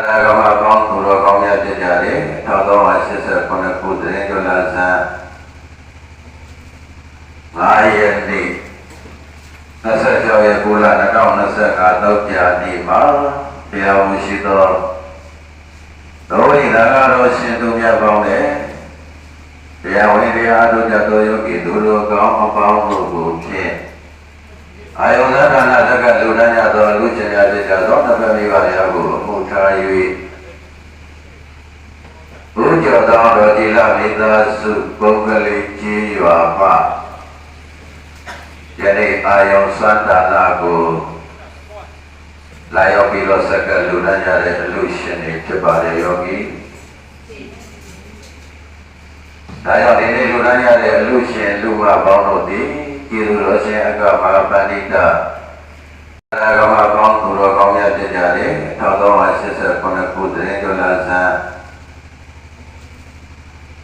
ရာဂမကောင်းသူတော်ကောင်းများဖြစ်ကြတယ်1389ခုတရင်ကျော်လာဇန်9ရက်နေ့26ရက်ကုလ2025တောက်ကြနေ့မှာတရားဝင်ရှိသောတော်ဝိဒါကတော်ရှင်သူမြတ်ပေါင်းနဲ့တရားဝင်တရားတို့ကြတော်ယောဂီသူတို့ကောင်းအပေါင်းတို့ကိုဖြင့် အာယုန်သက္ကနာသက္ကလူဒဏ်ရသောလူကျင်များဖြစ်ကြသောတပည့်မိဘများကိုအမှုထား၍ဘုရားတော်တော်ဒီလမိသားစုပုဂ္ဂလိကြီးရွာမှယနေ့အာယုန်စန္ဒနာကိုလာရောက်ပြီးတော့စက္ကလူဒဏ်ရတဲ့အလူရှင်တွေဖြစ်ပါတယ်ယောဂီဒါကြောင့်ဒီနေ့လူဒဏ်ရတဲ့အလူရှင်လူမပေါင်းတို့သည် ကျေသူတော်ရှင်အကမဟာပဏိတအရဂမကောင်းသူတော်ကောင်းများဖြစ်ကြတယ်1389ခုတရင်ကျော်လာဇန်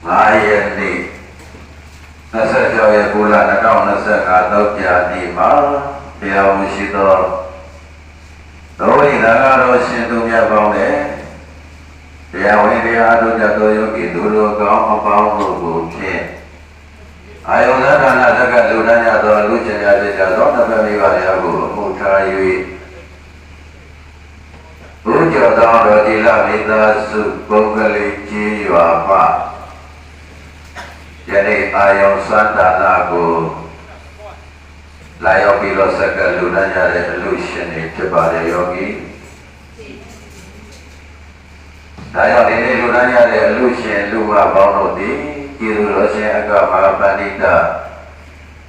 9ရက်နေ့26ရက်ကုလ2025တောက်ကြနေ့မှာတရားဝင်ရှိသောတော်ဝိဒါကတော်ရှင်သူမြတ်ပေါင်းနဲ့တရားဝင်တရားတို့ကြတော်ယောဂီသူတို့ကောင်းအပေါင်းတို့ကိုဖြင့် အာယုန်သက္ကနာသက္ကလူဒဏ်ရသောလူကျင်များဖြစ်ကြသောတပည့်မိဘများကိုအမှုထား၍ဘုရားတော်တော်ဒီလမိသားစုပုဂ္ဂလိကြီးရွာမှယနေ့အာယုန်စန္ဒနာကိုလာရောက်ပြီးတော့စက္ကလူဒဏ်ရတဲ့အလူရှင်တွေဖြစ်ပါတယ်ယောဂီဒါကြောင့်ဒီနေ့လူဒဏ်ရတဲ့အလူရှင်လူမပေါင်းတို့သည် Kira saya agak marah balik dah.